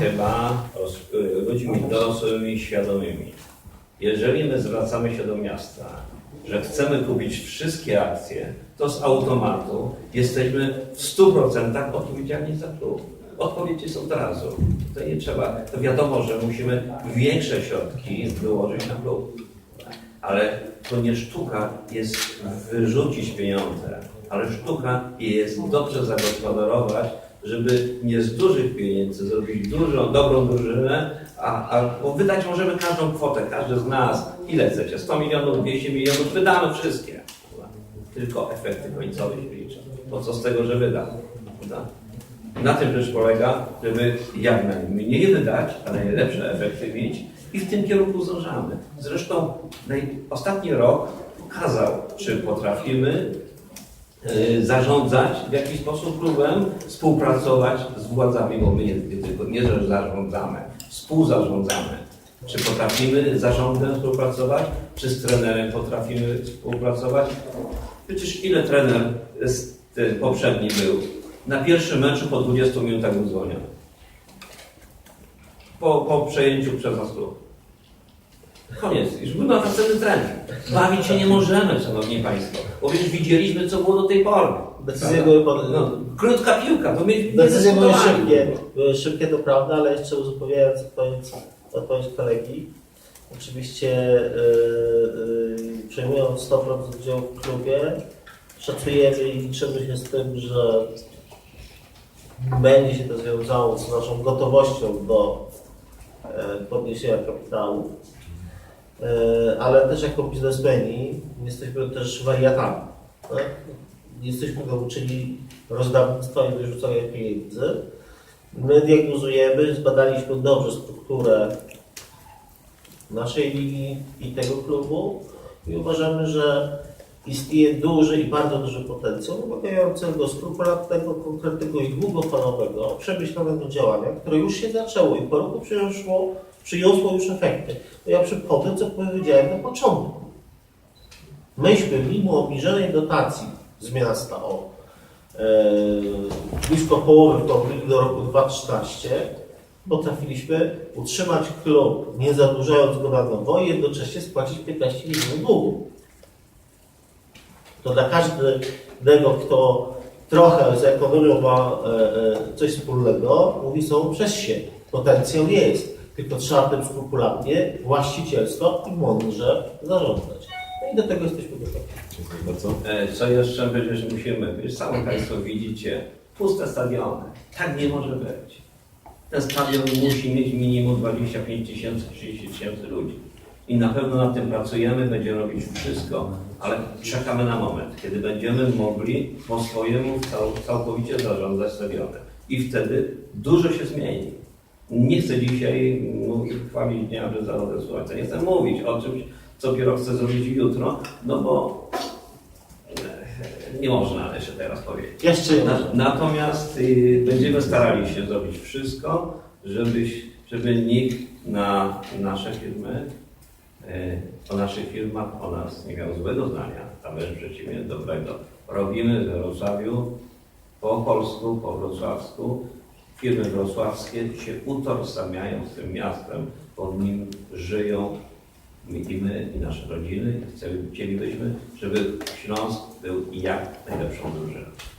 chyba y, ludźmi dorosłymi, świadomymi. Jeżeli my zwracamy się do miasta, że chcemy kupić wszystkie akcje, to z automatu jesteśmy w 100% odpowiedzialni za klub. Odpowiedzi są od razu. To nie trzeba. To wiadomo, że musimy większe środki wyłożyć na klub. Ale to nie sztuka jest wyrzucić pieniądze, ale sztuka jest dobrze zagospodarować, żeby nie z dużych pieniędzy zrobić dużą, dobrą drużynę, a, a bo wydać możemy każdą kwotę, każdy z nas. Ile chcecie? 100 milionów, 200 milionów, wydamy wszystkie. Tylko efekty końcowe się liczą. Bo co z tego, że wydam? Prawda? Na tym rzecz polega, żeby jak najmniej wydać, a najlepsze efekty mieć i w tym kierunku zdążamy. Zresztą ostatni rok pokazał, czy potrafimy zarządzać w jakiś sposób klubem, współpracować z władzami, bo my nie, tylko nie, zarządzamy, współzarządzamy. Czy potrafimy z zarządem współpracować, czy z trenerem potrafimy współpracować? Przecież ile trener ten poprzedni był? Na pierwszym meczu po 20 minutach zwolniony. Po, po przejęciu przez nas klub. Koniec. Już był następny trener. Bawić się nie możemy, szanowni państwo. Bo już widzieliśmy, co było do tej pory. Decyzje były, pod... No, krótka piłka, to my Decyzje były dyskutowali. szybkie, były szybkie to prawda, ale jeszcze uzupełniając odpowiedź, odpowiedź kolegi, oczywiście yy, yy, przejmując 100% udziału w klubie, szacujemy i liczymy się z tym, że będzie się to związało z naszą gotowością do e, podniesienia kapitału, ale też jako biznesmeni jesteśmy też wariatami. Tak? Jesteśmy nauczeni rozdawnictwa i wyrzucania pieniędzy. My diagnozujemy, zbadaliśmy dobrze strukturę naszej ligi i tego klubu i uważamy, że istnieje duży i bardzo duży potencjał wymagającego skrupulatnego, konkretnego i długofalowego, przemyślanego działania, które już się zaczęło i po roku przyniosło, przyniosło już efekty. Ja przypomnę, co powiedziałem na początku. Myśmy mimo obniżonej dotacji z miasta o e, blisko połowy w porównaniu do roku 2014 potrafiliśmy utrzymać klub, nie zadłużając go na nowo i jednocześnie spłacić 15 milionów długu. To dla każdego, kto trochę z ekonomią ma e, e, coś wspólnego, mówi są przez się. Potencjał jest, tylko trzeba tym skrupulatnie, właścicielsko i mądrze zarządzać. No i do tego jesteśmy gotowi. Dziękuję bardzo. E, Co jeszcze przecież musimy, przecież sami Państwo widzicie, puste stadiony. Tak nie może być. Ten stadion musi mieć minimum 25 tysięcy, 30 tysięcy ludzi. I na pewno nad tym pracujemy, będziemy robić wszystko, ale czekamy na moment, kiedy będziemy mogli po swojemu cał, całkowicie zarządzać stadionem. I wtedy dużo się zmieni. Nie chcę dzisiaj mówić, chwalić dnia, że zachodzę słońca. Nie chcę mówić o czymś, co dopiero chcę zrobić jutro, no bo e, nie można jeszcze teraz powiedzieć. Jeszcze. Na, natomiast y, będziemy starali się zrobić wszystko, żebyś, żeby nikt na nasze firmy, o naszych firmach, o nas nie miał złego zdania, a wręcz przeciwnie, dobrego. Robimy we Wrocławiu po polsku, po wrocławsku. Firmy wrocławskie się utożsamiają z tym miastem, pod nim żyją i my, i nasze rodziny. Chcielibyśmy, żeby Śląsk był jak najlepszą drużyną.